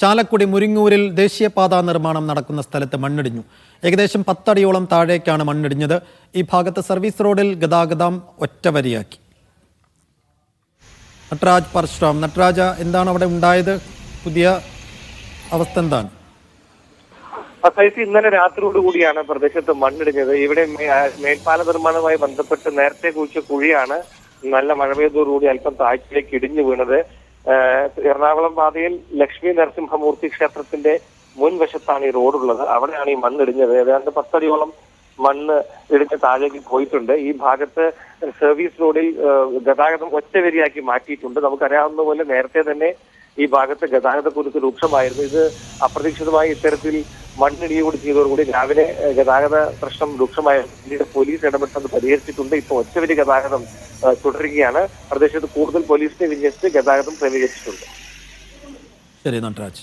ചാലക്കുടി മുരിങ്ങൂരിൽ ദേശീയപാതാ നിർമ്മാണം നടക്കുന്ന സ്ഥലത്ത് മണ്ണിടിഞ്ഞു. ഏകദേശം പത്തടിയോളം താഴേക്കാണ് മണ്ണിടിഞ്ഞത്. ഈ ഭാഗത്ത് സർവീസ് റോഡിൽ ഗതാഗതം ഒറ്റവരിയാക്കി. നട്രാജ് പരശുറാം. നട്രാജ എന്താണ് അവിടെ ഉണ്ടായത്? പുതിയ അവസ്ഥ എന്താണ്? സൈസ് ഇന്നലെ രാത്രിയോടുകൂടിയാണ് പ്രദേശത്ത് മണ്ണിടിഞ്ഞത്. ഇവിടെ മേൽപ്പാല നിർമ്മാണവുമായി ബന്ധപ്പെട്ട് നേരത്തെ കുഴിച്ച കുഴിയാണ് നല്ല മഴ പെയ്തതോടുകൂടി അല്പം താഴ്ചയിലേക്ക് ഇടിഞ്ഞു വീണത്. എറണാകുളം പാതയിൽ ലക്ഷ്മി നരസിംഹമൂർത്തി ക്ഷേത്രത്തിന്റെ മുൻവശത്താണ് ഈ റോഡുള്ളത്. അവിടെയാണ് ഈ മണ്ണ് മണ്ണിടിഞ്ഞത് ഏതാണ്ട് പത്തടിയോളം മണ്ണ് ഇടിഞ്ഞ് താഴേക്ക് പോയിട്ടുണ്ട്. ഈ ഭാഗത്ത് സർവീസ് റോഡിൽ ഗതാഗതം ഒറ്റവരിയാക്കി മാറ്റിയിട്ടുണ്ട്. നമുക്കറിയാവുന്ന പോലെ നേരത്തെ തന്നെ ഈ ഭാഗത്ത് ഗതാഗതക്കുരുക്ക് രൂക്ഷമായിരുന്നു. ഇത് അപ്രതീക്ഷിതമായി ഇത്തരത്തിൽ മണ്ണിടിയോട് ചെയ്തതോടുകൂടി രാവിലെ ഗതാഗത പ്രശ്നം രൂക്ഷമായ പിന്നീട് പോലീസ് ഇടപെട്ടത് പരിഹരിച്ചിട്ടുണ്ട്. ഇപ്പോൾ ഒറ്റവരി ഗതാഗതം തുടരുകയാണ്. പ്രദേശത്ത് കൂടുതൽ പോലീസിനെ വിന്യസിച്ച് ഗതാഗതം ക്രമീകരിച്ചിട്ടുണ്ട്. ശരി നട്രാജ്